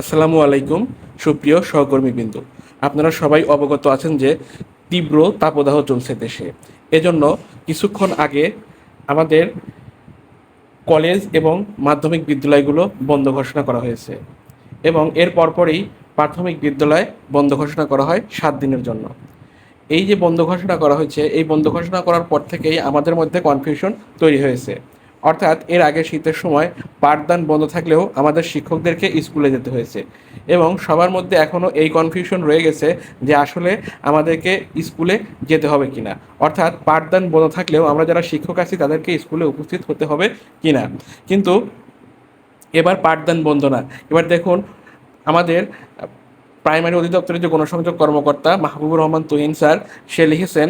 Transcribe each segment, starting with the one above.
আসসালামু আলাইকুম, সুপ্রিয় সহকর্মীবৃন্দ। আপনারা সবাই অবগত আছেন যে তীব্র তাপদাহ চলছে দেশে। এজন্য কিছুক্ষণ আগে আমাদের কলেজ এবং মাধ্যমিক বিদ্যালয়গুলো বন্ধ ঘোষণা করা হয়েছে এবং এর পরপরই প্রাথমিক বিদ্যালয় বন্ধ ঘোষণা করা হয় সাত দিনের জন্য। এই যে বন্ধ ঘোষণা করা হয়েছে, এই বন্ধ ঘোষণা করার পর থেকেই আমাদের মধ্যে কনফিউশন তৈরি হয়েছে। অর্থাৎ এর আগে শীতের সময় পাঠদান বন্ধ থাকলেও আমাদের শিক্ষকদেরকে স্কুলে যেতে হয়েছে। এবং সবার মধ্যে এখনও এই কনফিউশন রয়ে গেছে যে আসলে আমাদেরকে স্কুলে যেতে হবে কিনা। অর্থাৎ পাঠদান বন্ধ থাকলেও আমরা যারা শিক্ষক আছি, তাদেরকে স্কুলে উপস্থিত হতে হবে কিনা। কিন্তু এবার পাঠদান বন্ধ না। এবার দেখুন, আমাদের প্রাইমারি অধিদপ্তরের যে গণসংযোগ কর্মকর্তা মাহবুবুর রহমান তুহিন স্যার, সে লিখেছেন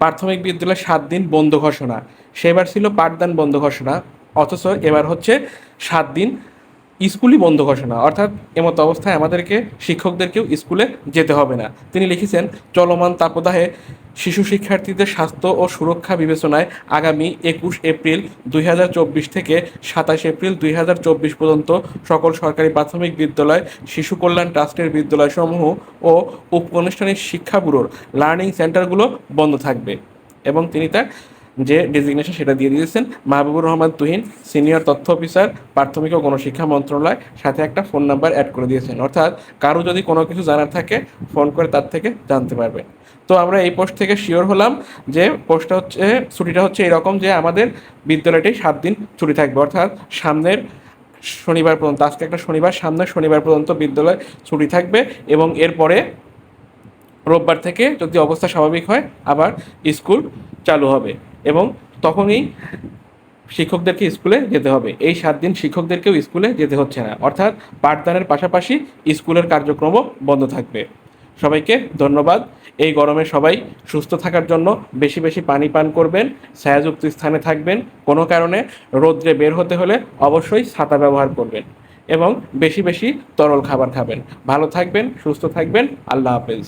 প্রাথমিক বিদ্যালয় সাত দিন বন্ধ ঘোষণা। সেবার ছিল পাঠদান বন্ধ ঘোষণা, অথচ এবার হচ্ছে সাত দিন স্কুলই বন্ধ ঘোষণা। অর্থাৎ এমতো অবস্থায় আমাদেরকে শিক্ষকদেরকেও স্কুলে যেতে হবে না। তিনি লিখেছেন, চলমান তাপদাহে শিশু শিক্ষার্থীদের স্বাস্থ্য ও সুরক্ষা বিবেচনায় আগামী একুশ এপ্রিল দুই হাজার চব্বিশ থেকে সাতাশ এপ্রিল দুই হাজার চব্বিশ পর্যন্ত সকল সরকারি প্রাথমিক বিদ্যালয়, শিশু কল্যাণ ট্রাস্টের বিদ্যালয়সমূহ ও উপআনুষ্ঠানিক শিক্ষা ব্যুরোর লার্নিং সেন্টারগুলো বন্ধ থাকবে। এবং তিনি তার যে ডেজিগনেশন সেটা দিয়ে দিয়েছেন। মাহবুবুর রহমান তুহিন সিনিয়র তথ্য অফিসার প্রাথমিক ও গণশিক্ষা মন্ত্রণালয়, সাথে একটা ফোন নাম্বার অ্যাড করে দিয়েছেন। অর্থাৎ কারও যদি কোনো কিছু জানার থাকে ফোন করে তার থেকে জানতে পারবে। তো আমরা এই পোস্ট থেকে শিওর হলাম যে পোস্টটা হচ্ছে, ছুটিটা হচ্ছে এরকম যে আমাদের বিদ্যালয়টি সাত দিন ছুটি থাকবে। অর্থাৎ সামনের শনিবার পর্যন্ত, আজকে একটা শনিবার, সামনের শনিবার পর্যন্ত বিদ্যালয় ছুটি থাকবে এবং এরপরে রোববার থেকে যদি অবস্থা স্বাভাবিক হয়, আবার স্কুল চালু হবে। এবং তখনই শিক্ষকদেরকে স্কুলে যেতে হবে। এই সাত দিন শিক্ষকদেরকেও স্কুলে যেতে হচ্ছে না। অর্থাৎ পাঠদানের পাশাপাশি স্কুলের কার্যক্রমও বন্ধ থাকবে। সবাইকে ধন্যবাদ। এই গরমে সবাই সুস্থ থাকার জন্য বেশি বেশি পানি পান করবেন, ছায়াযুক্ত স্থানে থাকবেন। কোনো কারণে রোদ্রে বের হতে হলে অবশ্যই ছাতা ব্যবহার করবেন এবং বেশি বেশি তরল খাবার খাবেন। ভালো থাকবেন, সুস্থ থাকবেন। আল্লাহ হাফেজ।